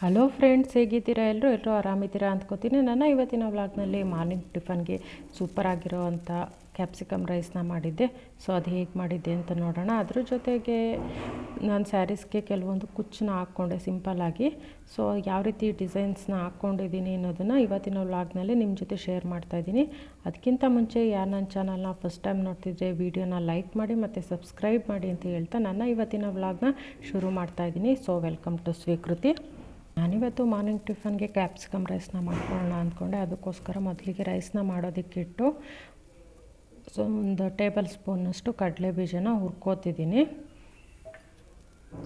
Hello friends ಹೇಗಿದ್ದೀರಾ? ಎಲ್ಲರೂ ಎಲ್ಲರೂ ಆರಾಮಿದ್ದೀರಾ ಅಂದ್ಕೋತೀನಿ. ನಾನು ಇವತ್ತಿನ ವ್ಲಾಗ್ನಲ್ಲಿ ಮಾರ್ನಿಂಗ್ ಟಿಫನ್ಗೆ ಸೂಪರ್ ಆಗಿರೋವಂಥ ಕ್ಯಾಪ್ಸಿಕಮ್ ರೈಸ್ನ ಮಾಡಿದ್ದೆ. ಸೊ ಅದು ಹೇಗೆ ಮಾಡಿದ್ದೆ ಅಂತ ನೋಡೋಣ. ಅದ್ರ ಜೊತೆಗೆ ನಾನು ಸ್ಯಾರೀಸ್ಗೆ ಕೆಲವೊಂದು ಕುಚ್ಚನ್ನ ಹಾಕ್ಕೊಂಡೆ ಸಿಂಪಲ್ಲಾಗಿ ಸೊ ಯಾವ ರೀತಿ ಡಿಸೈನ್ಸ್ನ ಹಾಕ್ಕೊಂಡಿದ್ದೀನಿ ಅನ್ನೋದನ್ನು ಇವತ್ತಿನ ವ್ಲಾಗ್ನಲ್ಲಿ ನಿಮ್ಮ ಜೊತೆ ಶೇರ್ ಮಾಡ್ತಾಯಿದ್ದೀನಿ ಅದಕ್ಕಿಂತ ಮುಂಚೆ ಯಾರು ನನ್ನ ಚಾನಲ್ನ ಫಸ್ಟ್ ಟೈಮ್ ನೋಡ್ತಿದ್ರೆ ವೀಡಿಯೋನ ಲೈಕ್ ಮಾಡಿ ಮತ್ತು ಸಬ್ಸ್ಕ್ರೈಬ್ ಮಾಡಿ ಅಂತ ಹೇಳ್ತಾ ನನ್ನ ಇವತ್ತಿನ ವ್ಲಾಗ್ನ ಶುರು ಮಾಡ್ತಾಯಿದ್ದೀನಿ ಸೊ ವೆಲ್ಕಮ್ ಟು ಸ್ವೀಕೃತಿ ನಾನಿವತ್ತು ಮಾರ್ನಿಂಗ್ ಟಿಫನ್ಗೆ ಕ್ಯಾಪ್ಸಿಕಮ್ ರೈಸ್ನ ಮಾಡ್ಕೊಳ್ಳೋಣ ಅಂದ್ಕೊಂಡೆ. ಅದಕ್ಕೋಸ್ಕರ ಮೊದಲಿಗೆ ರೈಸ್ನ ಮಾಡೋದಕ್ಕಿಟ್ಟು ಸೊ ಒಂದು ಟೇಬಲ್ ಸ್ಪೂನಷ್ಟು ಕಡಲೆ ಬೀಜನ ಹುರ್ಕೋತಿದ್ದೀನಿ.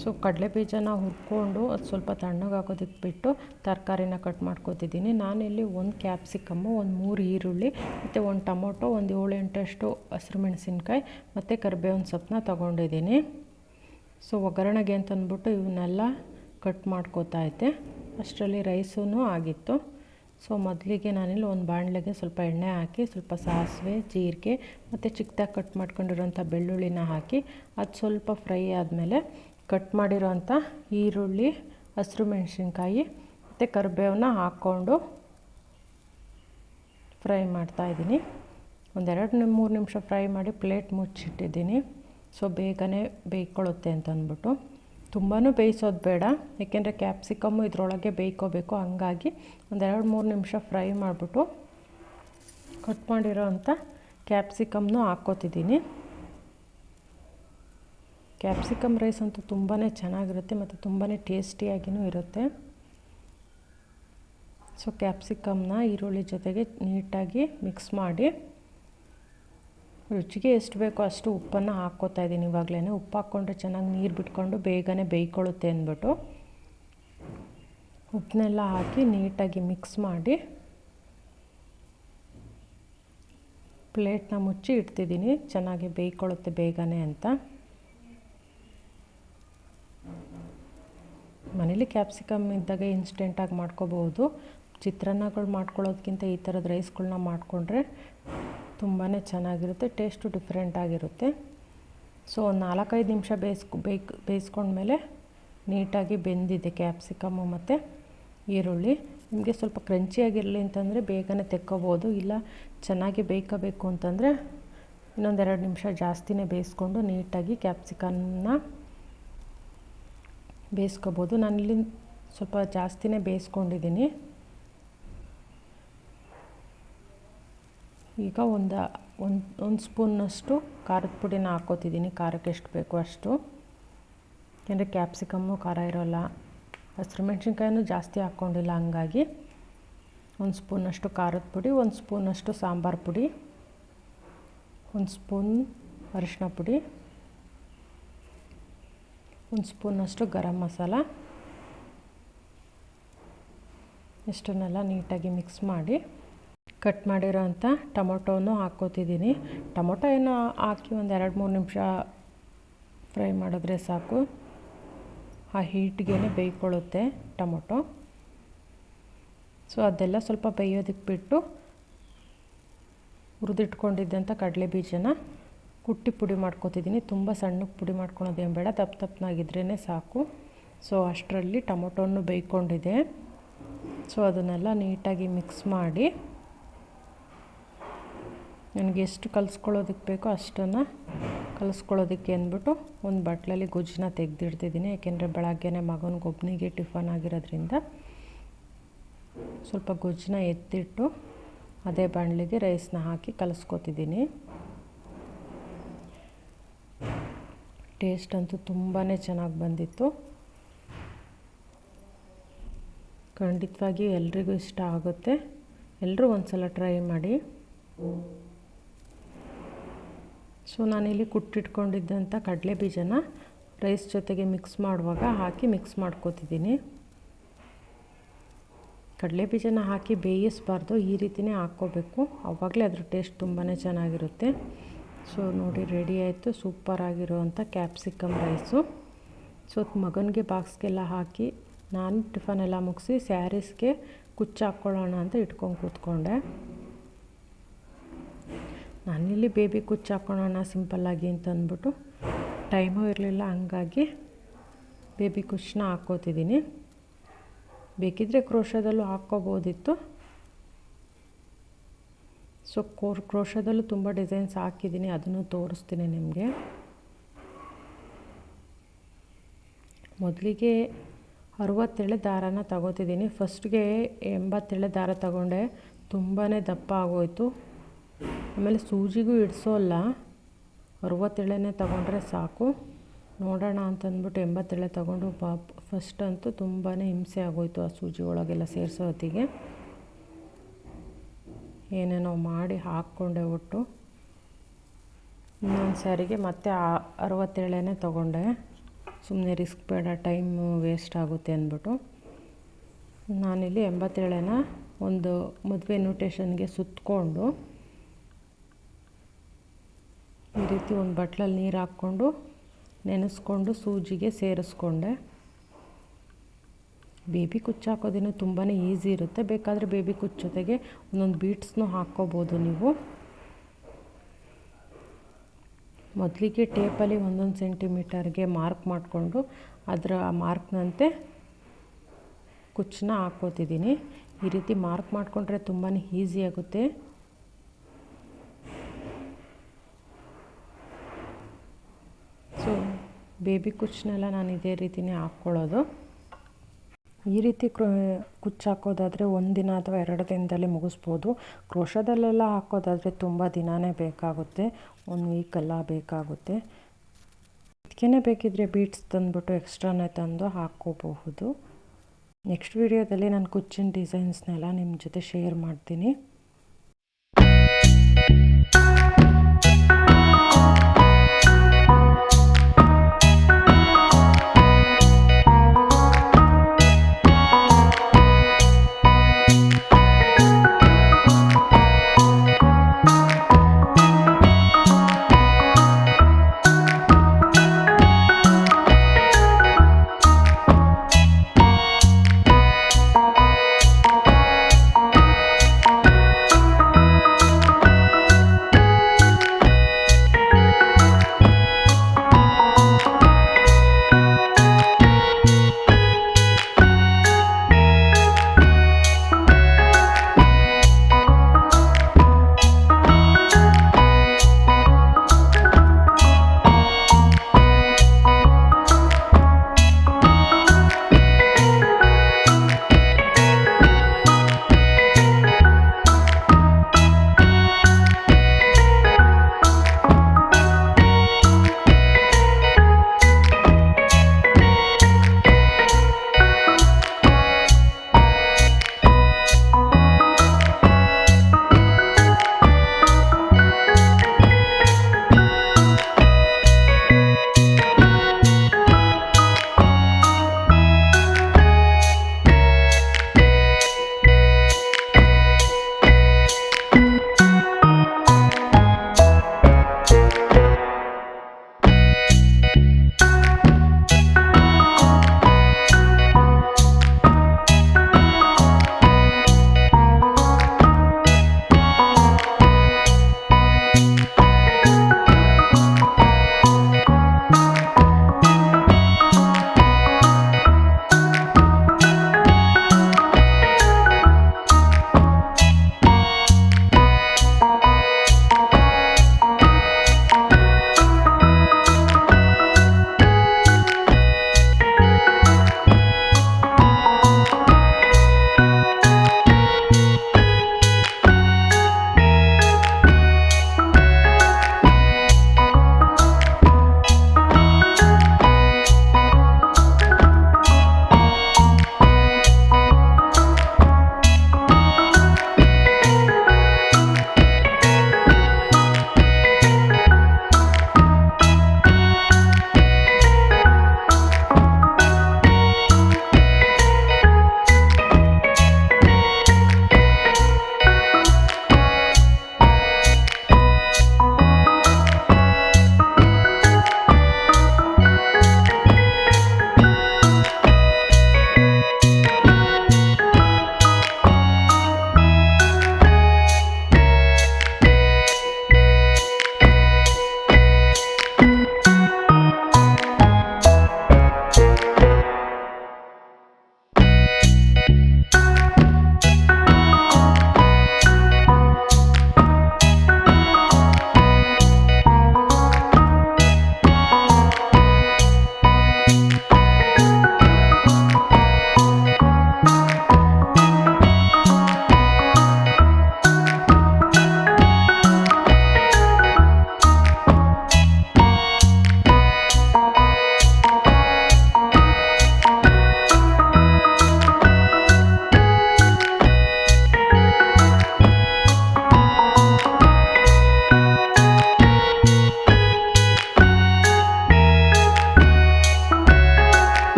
ಸೊ ಕಡಲೆ ಬೀಜನ ಹುರ್ಕೊಂಡು ಅದು ಸ್ವಲ್ಪ ತಣ್ಣಗಾಗೋದಕ್ಕೆ ಬಿಟ್ಟು ತರಕಾರಿನ ಕಟ್ ಮಾಡ್ಕೋತಿದ್ದೀನಿ. ನಾನಿಲ್ಲಿ ಒಂದು ಕ್ಯಾಪ್ಸಿಕಮ್ಮು, ಒಂದು ಮೂರು ಈರುಳ್ಳಿ, ಮತ್ತು ಒಂದು ಟೊಮೊಟೊ, ಒಂದು ಏಳು ಎಂಟಷ್ಟು ಹಸಿರು ಮೆಣಸಿನ್ಕಾಯಿ, ಮತ್ತು ಕರಿಬೇವಿನ ಸೊಪ್ಪನ್ನ ತೊಗೊಂಡಿದ್ದೀನಿ. ಸೊ ಒಗ್ಗರಣೆಗೆ ಅಂತಂದ್ಬಿಟ್ಟು ಇವನ್ನೆಲ್ಲ ಕಟ್ ಮಾಡ್ಕೋತಾ ಇದ್ದೆ. ಅಷ್ಟರಲ್ಲಿ ರೈಸೂ ಆಗಿತ್ತು. ಸೊ, ಮೊದಲಿಗೆ ನಾನಿಲ್ಲಿ ಒಂದು ಬಾಣಲೆಗೆ ಸ್ವಲ್ಪ ಎಣ್ಣೆ ಹಾಕಿ, ಸ್ವಲ್ಪ ಸಾಸಿವೆ, ಜೀರಿಗೆ ಮತ್ತು ಚಿಕ್ಕದಾಗಿ ಕಟ್ ಮಾಡ್ಕೊಂಡಿರೋಂಥ ಬೆಳ್ಳುಳ್ಳಿನ ಹಾಕಿ, ಅದು ಸ್ವಲ್ಪ ಫ್ರೈ ಆದಮೇಲೆ ಕಟ್ ಮಾಡಿರೋಂಥ ಈರುಳ್ಳಿ, ಹಸಿರು ಮೆಣಸಿನ್ಕಾಯಿ ಮತ್ತು ಕರಿಬೇವನ್ನ ಹಾಕ್ಕೊಂಡು ಫ್ರೈ ಮಾಡ್ತಾಯಿದ್ದೀನಿ ಒಂದೆರಡು ಮೂರು ನಿಮಿಷ ಫ್ರೈ ಮಾಡಿ ಪ್ಲೇಟ್ ಮುಚ್ಚಿಟ್ಟಿದ್ದೀನಿ. ಸೊ, ಬೇಗನೆ ಬೇಯ್ಕೊಳ್ಳುತ್ತೆ ಅಂತ ಅಂದ್ಬಿಟ್ಟು ತುಂಬಾ ಬೇಯಿಸೋದು ಬೇಡ. ಏಕೆಂದರೆ ಕ್ಯಾಪ್ಸಿಕಮ್ಮು ಇದರೊಳಗೆ ಬೇಯ್ಕೋಬೇಕು. ಹಂಗಾಗಿ ಒಂದೆರಡು ಮೂರು ನಿಮಿಷ ಫ್ರೈ ಮಾಡಿಬಿಟ್ಟು ಕಟ್ ಮಾಡಿರೋ ಅಂಥ ಕ್ಯಾಪ್ಸಿಕಮ್ನು ಹಾಕ್ಕೋತಿದ್ದೀನಿ. ಕ್ಯಾಪ್ಸಿಕಮ್ ರೈಸ್ ಅಂತೂ ತುಂಬಾ ಚೆನ್ನಾಗಿರುತ್ತೆ ಮತ್ತು ತುಂಬಾ ಟೇಸ್ಟಿಯಾಗಿಯೂ ಇರುತ್ತೆ. ಸೊ ಕ್ಯಾಪ್ಸಿಕಮ್ನ ಈರುಳ್ಳಿ ಜೊತೆಗೆ ನೀಟಾಗಿ ಮಿಕ್ಸ್ ಮಾಡಿ ರುಚಿಗೆ ಎಷ್ಟು ಬೇಕೋ ಅಷ್ಟು ಉಪ್ಪನ್ನು ಹಾಕ್ಕೋತಾ ಇದ್ದೀನಿ. ಇವಾಗಲೇ ಉಪ್ಪು ಹಾಕ್ಕೊಂಡ್ರೆ ಚೆನ್ನಾಗಿ ನೀರು ಬಿಟ್ಕೊಂಡು ಬೇಗನೆ ಬೇಯ್ಕೊಳ್ಳುತ್ತೆ ಅಂದ್ಬಿಟ್ಟು ಉಪ್ಪನ್ನೆಲ್ಲ ಹಾಕಿ ನೀಟಾಗಿ ಮಿಕ್ಸ್ ಮಾಡಿ ಪ್ಲೇಟ್ನ ಮುಚ್ಚಿ ಇಡ್ತಿದ್ದೀನಿ. ಚೆನ್ನಾಗಿ ಬೇಯ್ಕೊಳ್ಳುತ್ತೆ ಬೇಗನೆ ಅಂತ. ಮನೇಲಿ ಕ್ಯಾಪ್ಸಿಕಮ್ ಇದ್ದಾಗ ಇನ್ಸ್ಟೆಂಟಾಗಿ ಮಾಡ್ಕೋಬೋದು. ಚಿತ್ರಾನ್ನಗಳು ಮಾಡ್ಕೊಳ್ಳೋದಕ್ಕಿಂತ ಈ ಥರದ ರೈಸ್ಗಳನ್ನ ಮಾಡಿಕೊಂಡ್ರೆ ತುಂಬಾ ಚೆನ್ನಾಗಿರುತ್ತೆ, ಟೇಸ್ಟು ಡಿಫ್ರೆಂಟ್ ಆಗಿರುತ್ತೆ. ಸೊ, ಒಂದು ನಾಲ್ಕೈದು ನಿಮಿಷ ಬೇಯಿಸ್ಕೊ ಬೇಯ್ಕ್ ಬೇಯಿಸ್ಕೊಂಡ್ಮೇಲೆ ನೀಟಾಗಿ ಬೆಂದಿದೆ ಕ್ಯಾಪ್ಸಿಕಮ್ಮು ಮತ್ತು ಈರುಳ್ಳಿ. ನಿಮಗೆ ಸ್ವಲ್ಪ ಕ್ರಂಚಿಯಾಗಿರಲಿ ಅಂತಂದರೆ ಬೇಗನೆ ತೆಕ್ಕೋಬೋದು, ಇಲ್ಲ ಚೆನ್ನಾಗಿ ಬೇಯ್ಕೋಬೇಕು ಅಂತಂದರೆ ಇನ್ನೊಂದೆರಡು ನಿಮಿಷ ಜಾಸ್ತಿನೇ ಬೇಯಿಸ್ಕೊಂಡು ನೀಟಾಗಿ ಕ್ಯಾಪ್ಸಿಕನ್ನ ಬೇಯಿಸ್ಕೋಬೋದು. ಇಲ್ಲಿ ಸ್ವಲ್ಪ ಜಾಸ್ತಿನೇ ಬೇಯಿಸ್ಕೊಂಡಿದ್ದೀನಿ. ಈಗ ಒಂದು ಒಂದು ಒಂದು ಸ್ಪೂನಷ್ಟು ಖಾರದ ಪುಡಿನ ಹಾಕ್ಕೋತಿದ್ದೀನಿ ಖಾರಕ್ಕೆ ಎಷ್ಟು ಬೇಕೋ ಅಷ್ಟು. ಯಾಕೆಂದರೆ ಕ್ಯಾಪ್ಸಿಕಮ್ಮು, ಖಾರ ಇರೋಲ್ಲ. ಹಸಿರು ಮೆಣಸಿನ್ಕಾಯಿನೂ ಜಾಸ್ತಿ ಹಾಕ್ಕೊಂಡಿಲ್ಲ ಹಂಗಾಗಿ ಒಂದು ಸ್ಪೂನಷ್ಟು ಖಾರದ ಪುಡಿ, ಒಂದು ಸ್ಪೂನಷ್ಟು ಸಾಂಬಾರು ಪುಡಿ, ಒಂದು ಸ್ಪೂನ್ ಅರಿಶಿನ ಪುಡಿ, ಒಂದು ಸ್ಪೂನಷ್ಟು ಗರಂ ಮಸಾಲ. ಇಷ್ಟನ್ನೆಲ್ಲ ನೀಟಾಗಿ ಮಿಕ್ಸ್ ಮಾಡಿ ಕಟ್ ಮಾಡಿರೋ ಅಂಥ ಟೊಮೊಟೊನೂ ಹಾಕ್ಕೋತಿದ್ದೀನಿ. ಟೊಮೊಟೊ ಏನು ಹಾಕಿ ಒಂದು ಎರಡು ಮೂರು ನಿಮಿಷ ಫ್ರೈ ಮಾಡಿದ್ರೆ ಸಾಕು. ಆ ಹೀಟ್ಗೆ ಬೇಯ್ಕೊಳ್ಳುತ್ತೆ ಟೊಮೊಟೊ. ಸೊ, ಅದೆಲ್ಲ ಸ್ವಲ್ಪ ಬೇಯೋದಕ್ಕೆ ಬಿಟ್ಟು ಹುರಿದಿಟ್ಕೊಂಡಿದ್ದಂಥ ಕಡಲೆ ಬೀಜನ ಕುಟ್ಟಿ ಪುಡಿ ಮಾಡ್ಕೊತಿದ್ದೀನಿ. ತುಂಬ ಸಣ್ಣಕ್ಕೆ ಪುಡಿ ಮಾಡ್ಕೊಳೋದೇನು ಬೇಡ ತಪ್ಪು ತಪ್ಪನಾಗಿದ್ರೇ ಸಾಕು. ಸೊ, ಅಷ್ಟರಲ್ಲಿ ಟೊಮೊಟೊನು ಬೇಯ್ಕೊಂಡಿದೆ. ಸೊ, ಅದನ್ನೆಲ್ಲ ನೀಟಾಗಿ ಮಿಕ್ಸ್ ಮಾಡಿ ನನಗೆ ಎಷ್ಟು ಕಲಿಸ್ಕೊಳ್ಳೋದಕ್ಕೆ ಬೇಕೋ ಅಷ್ಟನ್ನು ಕಲಿಸ್ಕೊಳ್ಳೋದಕ್ಕೆ ಅಂದ್ಬಿಟ್ಟು ಒಂದು ಬಟ್ಲಲ್ಲಿ ಗೊಜ್ಜನ್ನ ತೆಗೆದಿಡ್ತಿದ್ದೀನಿ. ಯಾಕೆಂದರೆ ಬೆಳಗ್ಗೆನೆ ಮಗನ ಒಬ್ಬನಿಗೆ ಟಿಫನ್ ಆಗಿರೋದ್ರಿಂದ ಸ್ವಲ್ಪ ಗೊಜ್ಜನ್ನ ಎತ್ತಿಟ್ಟು ಅದೇ ಬಾಣಲಿಗೆ ರೈಸ್ನ ಹಾಕಿ ಕಲಿಸ್ಕೊತಿದ್ದೀನಿ. ಟೇಸ್ಟ್ ಅಂತೂ ತುಂಬಾ ಚೆನ್ನಾಗಿ ಬಂದಿತ್ತು. ಖಂಡಿತವಾಗಿ ಎಲ್ರಿಗೂ ಇಷ್ಟ ಆಗುತ್ತೆ. ಎಲ್ಲರೂ ಒಂದು ಸಲ ಟ್ರೈ ಮಾಡಿ. ಸೊ ನಾನಿಲ್ಲಿ ಕುಟ್ಟಿಟ್ಕೊಂಡಿದ್ದಂಥ ಕಡಲೆ ಬೀಜನ ರೈಸ್ ಜೊತೆಗೆ ಮಿಕ್ಸ್ ಮಾಡುವಾಗ ಹಾಕಿ ಮಿಕ್ಸ್ ಮಾಡ್ಕೋತಿದ್ದೀನಿ. ಕಡಲೆ ಬೀಜನ ಹಾಕಿ ಬೇಯಿಸಬಾರ್ದು, ಈ ರೀತಿಯೇ ಹಾಕ್ಕೋಬೇಕು. ಆವಾಗಲೇ ಅದ್ರ ಟೇಸ್ಟ್ ತುಂಬಾ ಚೆನ್ನಾಗಿರುತ್ತೆ. ಸೊ ನೋಡಿ, ರೆಡಿ ಆಯಿತು. ಸೂಪರಾಗಿರುವಂಥ ಕ್ಯಾಪ್ಸಿಕಮ್ ರೈಸು. ಸೊ ಮಗನಿಗೆ ಬಾಕ್ಸ್ಗೆಲ್ಲ ಹಾಕಿ ನಾನು ಟಿಫನ್ ಎಲ್ಲ ಮುಗಿಸಿ ಸ್ಯಾರೀಸ್ಗೆ ಕುಚ್ಚು ಹಾಕ್ಕೊಳ್ಳೋಣ ಅಂತ ಇಟ್ಕೊಂಡು ಕೂತ್ಕೊಂಡೆ. ನಾನಿಲ್ಲಿ ಬೇಬಿ ಕುಚ್ಚು ಹಾಕೋಣ ಸಿಂಪಲ್ಲಾಗಿ ಅಂತ ಅಂದ್ಬಿಟ್ಟು ಟೈಮೂ ಇರಲಿಲ್ಲ, ಹಂಗಾಗಿ ಬೇಬಿ ಕುಚ್ಚನ್ನ ಹಾಕ್ಕೋತಿದ್ದೀನಿ. ಬೇಕಿದ್ದರೆ ಕ್ರೋಶದಲ್ಲೂ ಹಾಕ್ಕೋಬೋದಿತ್ತು. ಸೊ ಕೋರ್ ಕ್ರೋಶದಲ್ಲೂ ತುಂಬ ಡಿಸೈನ್ಸ್ ಹಾಕಿದ್ದೀನಿ, ಅದನ್ನು ತೋರಿಸ್ತೀನಿ ನಿಮಗೆ. ಮೊದಲಿಗೆ ಅರವತ್ತೇಳೆ ದಾರಾನ ತಗೋತಿದ್ದೀನಿ. ಫಸ್ಟ್ಗೆ ಎಂಬತ್ತೇಳೆ ದಾರ ತಗೊಂಡೆ ತುಂಬಾ ದಪ್ಪ ಆಗೋಯ್ತು. ಆಮೇಲೆ ಸೂಜಿಗೂ ಇಡಿಸೋಲ್ಲ ಅರವತ್ತೇಳನೇ ತಗೊಂಡ್ರೆ ಸಾಕು. ನೋಡೋಣ ಅಂತಂದ್ಬಿಟ್ಟು ಎಂಬತ್ತೇಳೆ ತಗೊಂಡು ಪಾಪ್ ಫಸ್ಟ್ ಅಂತೂ ತುಂಬಾ ಹಿಂಸೆ ಆಗೋಯ್ತು ಆ ಸೂಜಿ ಒಳಗೆಲ್ಲ ಸೇರಿಸೋ ಹೊತ್ತಿಗೆ. ಏನೇನೋ ಮಾಡಿ ಹಾಕ್ಕೊಂಡೆ ಒಟ್ಟು. ಇನ್ನೊಂದು ಸಾರಿಗೆ ಮತ್ತೆ ಅರವತ್ತೇಳನೇ ತೊಗೊಂಡೆ. ಸುಮ್ಮನೆ ರಿಸ್ಕ್ ಬೇಡ ಟೈಮ್ ವೇಸ್ಟ್ ಆಗುತ್ತೆ ಅಂದ್ಬಿಟ್ಟು. ನಾನಿಲ್ಲಿ ಎಂಬತ್ತೇಳನ ಒಂದು ಮದುವೆ ಇನ್ವಿಟೇಷನ್ಗೆ ಸುತ್ತಕೊಂಡು ಈ ರೀತಿ ಒಂದು ಬಟ್ಲಲ್ಲಿ ನೀರು ಹಾಕ್ಕೊಂಡು ನೆನೆಸ್ಕೊಂಡು ಸೂಜಿಗೆ ಸೇರಿಸ್ಕೊಂಡೆ. ಬೇಬಿ ಕುಚ್ಚು ಹಾಕೋದೇನು ತುಂಬಾ ಈಸಿ ಇರುತ್ತೆ. ಬೇಕಾದರೆ ಬೇಬಿ ಕುಚ್ಚು ಜೊತೆಗೆ ಒಂದೊಂದು ಬೀಟ್ಸ್ನೂ ಹಾಕ್ಕೋಬೋದು ನೀವು. ಮೊದಲಿಗೆ ಟೇಪಲ್ಲಿ ಒಂದೊಂದು ಸೆಂಟಿಮೀಟರ್ಗೆ ಮಾರ್ಕ್ ಮಾಡಿಕೊಂಡು ಅದರ ಆ ಮಾರ್ಕ್ನಂತೆ ಕುಚ್ಚನ್ನ ಹಾಕ್ಕೋತಿದ್ದೀನಿ. ಈ ರೀತಿ ಮಾರ್ಕ್ ಮಾಡಿಕೊಂಡ್ರೆ ತುಂಬಾ ಈಸಿ ಆಗುತ್ತೆ ಸೊ ಬೇಬಿ ಕುಚ್ಚನ್ನೆಲ್ಲ ನಾನು ಇದೇ ರೀತಿನೇ ಹಾಕ್ಕೊಳ್ಳೋದು. ಈ ರೀತಿ ಕ್ರೋ ಕುಚ್ಚು ಹಾಕೋದಾದರೆ ಒಂದು ದಿನ ಅಥವಾ ಎರಡು ದಿನದಲ್ಲಿ ಮುಗಿಸ್ಬೋದು. ಕ್ರೋಶದಲ್ಲೆಲ್ಲ ಹಾಕೋದಾದರೆ ತುಂಬ ದಿನವೇ ಬೇಕಾಗುತ್ತೆ. ಒಂದು ವೀಕೆಲ್ಲ ಬೇಕಾಗುತ್ತೆ. ಇದಕ್ಕೇ ಬೇಕಿದ್ರೆ ಬೀಟ್ಸ್ ತಂದುಬಿಟ್ಟು ಎಕ್ಸ್ಟ್ರಾನೇ ತಂದು ಹಾಕ್ಕೋಬಹುದು. ನೆಕ್ಸ್ಟ್ ವಿಡಿಯೋದಲ್ಲಿ ನಾನು ಕುಚ್ಚಿನ ಡಿಸೈನ್ಸ್ನೆಲ್ಲ ನಿಮ್ಮ ಜೊತೆ ಶೇರ್ ಮಾಡ್ತೀನಿ.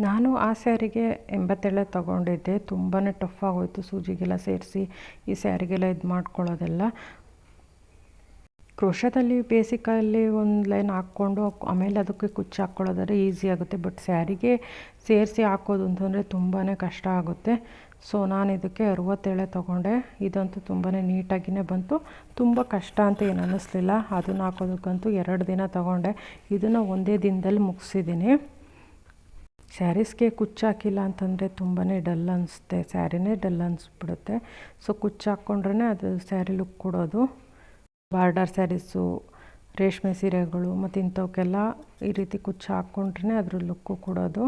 ನಾನು ಆ ಸ್ಯಾರಿಗೆ ಎಂಬತ್ತೇಳೆ ತೊಗೊಂಡಿದ್ದೆ. ತುಂಬಾ ಟಫ್ ಆಗೋಯ್ತು ಸೂಜಿಗೆಲ್ಲ ಸೇರಿಸಿ ಈ ಸ್ಯಾರಿಗೆಲ್ಲ ಇದು ಮಾಡ್ಕೊಳ್ಳೋದೆಲ್ಲ. ಕ್ರೋಶದಲ್ಲಿ ಬೇಸಿಕಲ್ಲಿ ಒಂದು ಲೈನ್ ಹಾಕ್ಕೊಂಡು ಆಮೇಲೆ ಅದಕ್ಕೆ ಕುಚ್ಚು ಹಾಕ್ಕೊಳ್ಳೋದಾದ್ರೆ ಈಸಿ ಆಗುತ್ತೆ. ಬಟ್ ಸ್ಯಾರಿಗೆ ಸೇರಿಸಿ ಹಾಕೋದು ಅಂತಂದರೆ ತುಂಬಾ ಕಷ್ಟ ಆಗುತ್ತೆ. ಸೊ, ನಾನು ಇದಕ್ಕೆ ಅರುವತ್ತೇಳೆ ತೊಗೊಂಡೆ. ಇದಂತೂ ತುಂಬಾ ನೀಟಾಗಿಯೇ ಬಂತು. ತುಂಬ ಕಷ್ಟ ಅಂತ ಏನು ಅನ್ನಿಸ್ಲಿಲ್ಲ ಅದನ್ನು ಹಾಕೋದಕ್ಕಂತೂ ಎರಡು ದಿನ ತೊಗೊಂಡೆ. ಇದನ್ನು ಒಂದೇ ದಿನದಲ್ಲಿ ಮುಗಿಸಿದ್ದೀನಿ. ಸ್ಯಾರೀಸ್ಗೆ ಕುಚ್ಚು ಹಾಕಿಲ್ಲ ಅಂತಂದರೆ ತುಂಬಾ ಡಲ್ ಅನಿಸುತ್ತೆ. ಸ್ಯಾರಿನೇ ಡಲ್ ಅನಿಸ್ಬಿಡುತ್ತೆ. ಸೊ ಕುಚ್ಚು ಹಾಕ್ಕೊಂಡ್ರೇ ಅದು ಸ್ಯಾರಿ ಲುಕ್ ಕೊಡೋದು. ಬಾರ್ಡರ್ ಸ್ಯಾರೀಸು, ರೇಷ್ಮೆ ಸೀರೆಗಳು ಮತ್ತು ಇಂಥವಕ್ಕೆಲ್ಲ ಈ ರೀತಿ ಕುಚ್ಚು ಹಾಕ್ಕೊಂಡ್ರೇ ಅದ್ರ ಲುಕ್ಕು ಕೊಡೋದು.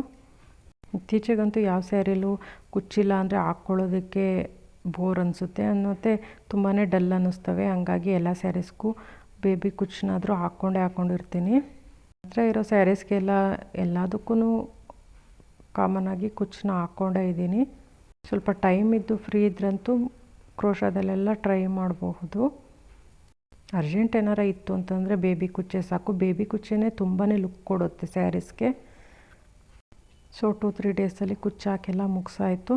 ಇತ್ತೀಚೆಗಂತೂ ಯಾವ ಸ್ಯಾರಿಲೂ ಕುಚ್ಚಿಲ್ಲ ಅಂದರೆ ಹಾಕ್ಕೊಳ್ಳೋದಕ್ಕೆ ಬೋರ್ ಅನಿಸುತ್ತೆ. ಅನ್ನೋತ್ತೆ ತುಂಬಾ ಡಲ್ ಅನ್ನಿಸ್ತವೆ. ಹಂಗಾಗಿ ಎಲ್ಲ ಸ್ಯಾರೀಸ್ಗೂ ಬೇಬಿ ಕುಚ್ಚನ್ನಾದರೂ ಹಾಕ್ಕೊಂಡೇ ಹಾಕ್ಕೊಂಡಿರ್ತೀನಿ ಹತ್ರ ಇರೋ ಸ್ಯಾರೀಸ್ಗೆಲ್ಲ ಎಲ್ಲದಕ್ಕೂ ಕಾಮನಾಗಿ ಕುಚ್ಚನ್ನ ಹಾಕ್ಕೊಂಡೇ ಇದ್ದೀನಿ. ಸ್ವಲ್ಪ ಟೈಮ್ ಇದ್ದು ಫ್ರೀ ಇದ್ರಂತೂ ಕ್ರೋಶದಲ್ಲೆಲ್ಲ ಟ್ರೈ ಮಾಡಬಹುದು. ಅರ್ಜೆಂಟ್ ಏನಾರ ಇತ್ತು ಅಂತಂದರೆ ಬೇಬಿ ಕುಚ್ಚೆ ಸಾಕು. ಬೇಬಿ ಕುಚ್ಚೆನೇ ತುಂಬಾ ಲುಕ್ ಕೊಡುತ್ತೆ ಸ್ಯಾರೀಸ್ಗೆ ಸೊ ಟು ತ್ರೀ ಡೇಸಲ್ಲಿ ಕುಚ್ಚು ಹಾಕೆಲ್ಲ ಮುಗಿಸಾಯಿತು.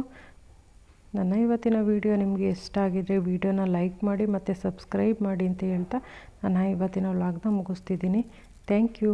ನನ್ನ ಇವತ್ತಿನ ವಿಡಿಯೋ ನಿಮಗೆ ಇಷ್ಟ ಆಗಿದ್ರೆ ವೀಡಿಯೋನ ಲೈಕ್ ಮಾಡಿ ಮತ್ತು ಸಬ್ಸ್ಕ್ರೈಬ್ ಮಾಡಿ ಅಂತ ಹೇಳ್ತಾ ನಾನು ಇವತ್ತಿನ ವ್ಲಾಗ್ನ ಮುಗಿಸ್ತಿದ್ದೀನಿ. Thank you